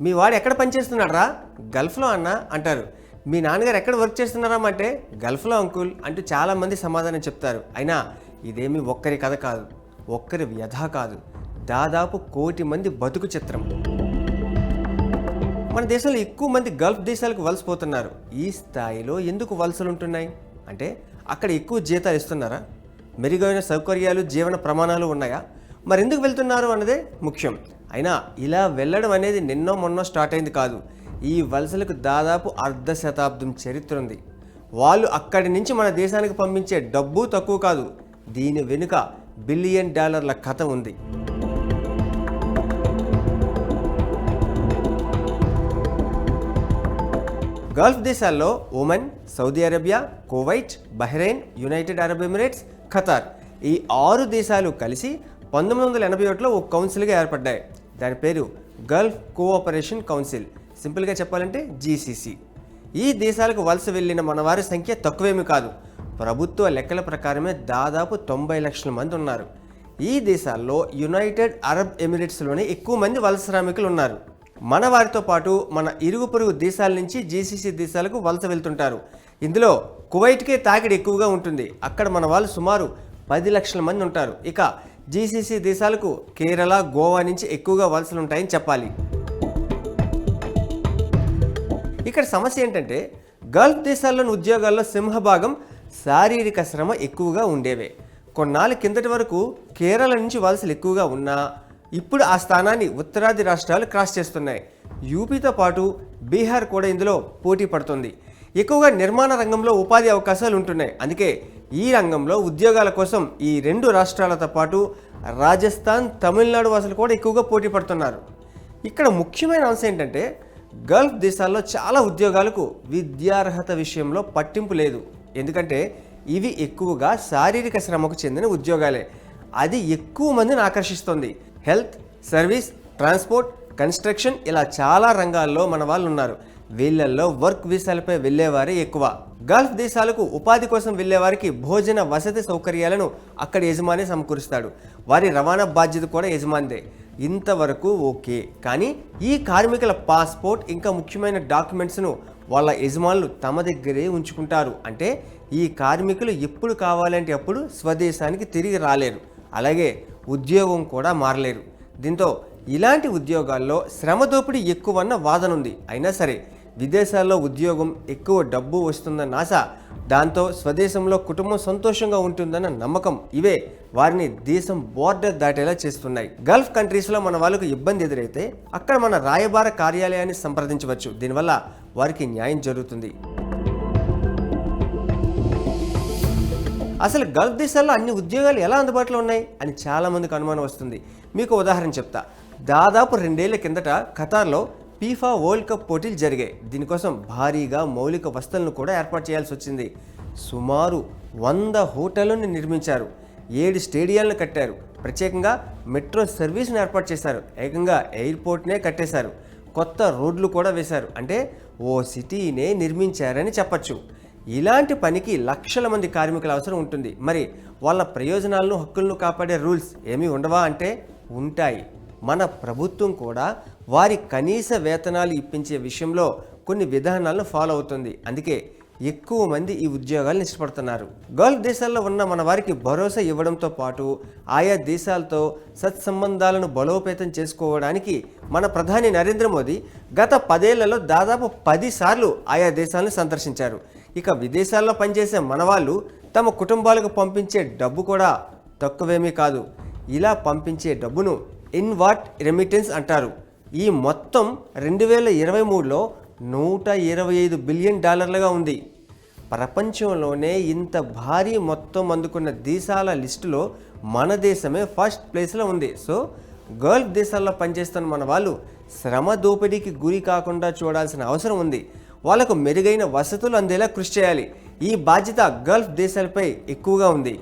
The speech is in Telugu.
మీ వాడు ఎక్కడ పనిచేస్తున్నాడరా గల్ఫ్లో అన్న అంటారు. మీ నాన్నగారు ఎక్కడ వర్క్ చేస్తున్నారా అంటే? గల్ఫ్లో అంకుల్ అంటూ చాలామంది సమాధానం చెప్తారు. అయినా ఇదేమి ఒక్కరి కథ కాదు. ఒక్కరి వ్యధ కాదు. దాదాపు కోటి మంది బతుకు చిత్రం. మన దేశంలో ఎక్కువ మంది గల్ఫ్ దేశాలకు వలసపోతున్నారు ఈ స్థాయిలో ఎందుకు వలసలు ఉంటున్నాయి? అంటే అక్కడ ఎక్కువ జీతాలు ఇస్తున్నారా? మెరుగైన సౌకర్యాలు జీవన ప్రమాణాలు ఉన్నాయా? మరెందుకు వెళ్తున్నారు అన్నదే ముఖ్యం. అయినా ఇలా వెళ్ళడం అనేది నిన్నో మొన్నో స్టార్ట్ అయింది కాదు. ఈ వలసలకు దాదాపు అర్ధ శతాబ్దం చరిత్ర ఉంది. వాళ్ళు అక్కడి నుంచి మన దేశానికి పంపించే డబ్బు తక్కువ కాదు. దీని వెనుక బిలియన్ డాలర్ల కథ ఉంది. గల్ఫ్ దేశాల్లో Oman Saudi Arabia Kuwait Bahrain United Arab Emirates Qatar ఈ ఆరు దేశాలు కలిసి పంతొమ్మిది వందల ఎనభై ఒకటిలో ఒక కౌన్సిల్గా ఏర్పడ్డాయి. దాని పేరు గల్ఫ్ కోఆపరేషన్ కౌన్సిల్. సింపుల్గా చెప్పాలంటే జీసీసీ ఈ దేశాలకు వలస వెళ్ళిన మనవారి సంఖ్య తక్కువేమీ కాదు. ప్రభుత్వ లెక్కల ప్రకారమే దాదాపు తొంభై లక్షల మంది ఉన్నారు. ఈ దేశాల్లో యునైటెడ్ అరబ్ ఎమిరేట్స్లోనే ఎక్కువ మంది వలస శ్రామికులు ఉన్నారు. మన వారితో పాటు మన ఇరుగు పొరుగు దేశాల నుంచి జీసీసీ దేశాలకు వలస వెళ్తుంటారు. ఇందులో కువైట్కే తాకిడి ఎక్కువగా ఉంటుంది. అక్కడ మన వాళ్ళు సుమారు పది లక్షల మంది ఉంటారు. ఇక జీసీసీ దేశాలకు కేరళ గోవా నుంచి ఎక్కువగా వలసలు ఉంటాయని చెప్పాలి. ఇక్కడ సమస్య ఏంటంటే గల్ఫ్ దేశాల్లోని ఉద్యోగాల్లో సింహభాగం శారీరక శ్రమ ఎక్కువగా ఉండేవే. కొన్నాళ్ళ కిందటి వరకు కేరళ నుంచి వలసలు ఎక్కువగా ఉన్నా ఇప్పుడు ఆ స్థానాన్ని ఉత్తరాది రాష్ట్రాలు క్రాస్ చేస్తున్నాయి. యూపీతో పాటు బీహార్ కూడా ఇందులో పోటీ పడుతుంది. ఎక్కువగా నిర్మాణ రంగంలో ఉపాధి అవకాశాలు ఉంటున్నాయి. అందుకే ఈ రంగంలో ఉద్యోగాల కోసం ఈ రెండు రాష్ట్రాలతో పాటు రాజస్థాన్ తమిళనాడు వాసులు కూడా ఎక్కువగా పోటీ పడుతున్నారు. ఇక్కడ ముఖ్యమైన అంశం ఏంటంటే గల్ఫ్ దేశాల్లో చాలా ఉద్యోగాలకు విద్యార్హత విషయంలో పట్టింపు లేదు. ఎందుకంటే ఇవి ఎక్కువగా శారీరక శ్రమకు చెందిన ఉద్యోగాలే. అది ఎక్కువ మందిని ఆకర్షిస్తుంది. హెల్త్ సర్వీస్ ట్రాన్స్పోర్ట్ కన్స్ట్రక్షన్ ఇలా చాలా రంగాల్లో మన వాళ్ళు ఉన్నారు. వీళ్ళల్లో వర్క్ వీసాలపై వెళ్ళేవారే ఎక్కువ. గల్ఫ్ దేశాలకు ఉపాధి కోసం వెళ్ళేవారికి భోజన వసతి సౌకర్యాలను అక్కడ యజమాని సమకూరుస్తాడు. వారి రవాణా బాధ్యత కూడా యజమానిదే. ఇంతవరకు ఓకే. కానీ ఈ కార్మికుల పాస్పోర్ట్ ఇంకా ముఖ్యమైన డాక్యుమెంట్స్ను వాళ్ళ యజమానులు తమ దగ్గరే ఉంచుకుంటారు. అంటే ఈ కార్మికులు ఎప్పుడు కావాలంటే అప్పుడు స్వదేశానికి తిరిగి రాలేరు. అలాగే ఉద్యోగం కూడా మారలేరు. దీంతో ఇలాంటి ఉద్యోగాల్లో శ్రమ దోపిడీ ఎక్కువన్న వాదన ఉంది అయినా సరే విదేశాల్లో ఉద్యోగం ఎక్కువ డబ్బు వస్తుందన్న ఆశ. దాంతో స్వదేశంలో కుటుంబం సంతోషంగా ఉంటుందన్న నమ్మకం. ఇవే వారిని దేశం బోర్డర్ దాటేలా చేస్తున్నాయి. గల్ఫ్ కంట్రీస్లో మన వాళ్ళకు ఇబ్బంది ఎదురైతే అక్కడ మన రాయబార కార్యాలయాన్ని సంప్రదించవచ్చు. దీనివల్ల వారికి న్యాయం జరుగుతుంది. అసలు గల్ఫ్ దేశాల్లో అన్ని ఉద్యోగాలు ఎలా అందుబాటులో ఉన్నాయి? అని చాలామందికి అనుమానం వస్తుంది. మీకు ఉదాహరణ చెప్తా. దాదాపు రెండేళ్ళ కిందట ఖతార్లో ఫీఫా వరల్డ్ కప్ పోటీలు జరిగాయి. దీనికోసం భారీగా మౌలిక వసతులను కూడా ఏర్పాటు చేయాల్సి వచ్చింది. సుమారు వంద హోటళ్ళను నిర్మించారు. ఏడు స్టేడియాలను కట్టారు. ప్రత్యేకంగా మెట్రో సర్వీస్ను ఏర్పాటు చేశారు. ఏకంగా ఎయిర్పోర్ట్నే కట్టేశారు. కొత్త రోడ్లు కూడా వేశారు. అంటే ఓ సిటీనే నిర్మించారని చెప్పచ్చు. ఇలాంటి పనికి లక్షల మంది కార్మికుల అవసరం ఉంటుంది. మరి వాళ్ళ ప్రయోజనాలను హక్కులను కాపాడే రూల్స్ ఏమీ ఉండవా అంటే ఉంటాయి. మన ప్రభుత్వం కూడా వారి కనీస వేతనాలు ఇప్పించే విషయంలో కొన్ని విధానాలను ఫాలో అవుతుంది. అందుకే ఎక్కువ మంది ఈ ఉద్యోగాలను ఇష్టపడుతున్నారు గల్ఫ్ దేశాల్లో ఉన్న మన వారికి భరోసా ఇవ్వడంతో పాటు ఆయా దేశాలతో సత్సంబంధాలను బలోపేతం చేసుకోవడానికి మన ప్రధాని నరేంద్ర మోదీ గత పదేళ్ళలో దాదాపు పది సార్లు ఆయా దేశాలను సందర్శించారు. ఇక విదేశాల్లో పనిచేసే మనవాళ్ళు తమ కుటుంబాలకు పంపించే డబ్బు కూడా తక్కువేమీ కాదు. ఇలా పంపించే డబ్బును ఇన్వాట్ రెమిటెన్స్ అంటారు. ఈ మొత్తం రెండు వేల ఇరవై మూడులో నూట ఇరవై ఐదు బిలియన్ డాలర్లుగా ఉంది. ప్రపంచంలోనే ఇంత భారీ మొత్తం అందుకున్న దేశాల లిస్టులో మన దేశమే ఫస్ట్ ప్లేస్లో ఉంది. సో గల్ఫ్ దేశాల్లో పనిచేస్తున్న మన వాళ్ళు శ్రమ దోపిడీకి గురి కాకుండా చూడాల్సిన అవసరం ఉంది. వాళ్ళకు మెరుగైన వసతులు అందేలా కృషి చేయాలి. ఈ బాధ్యత గల్ఫ్ దేశాలపై ఎక్కువగా ఉంది.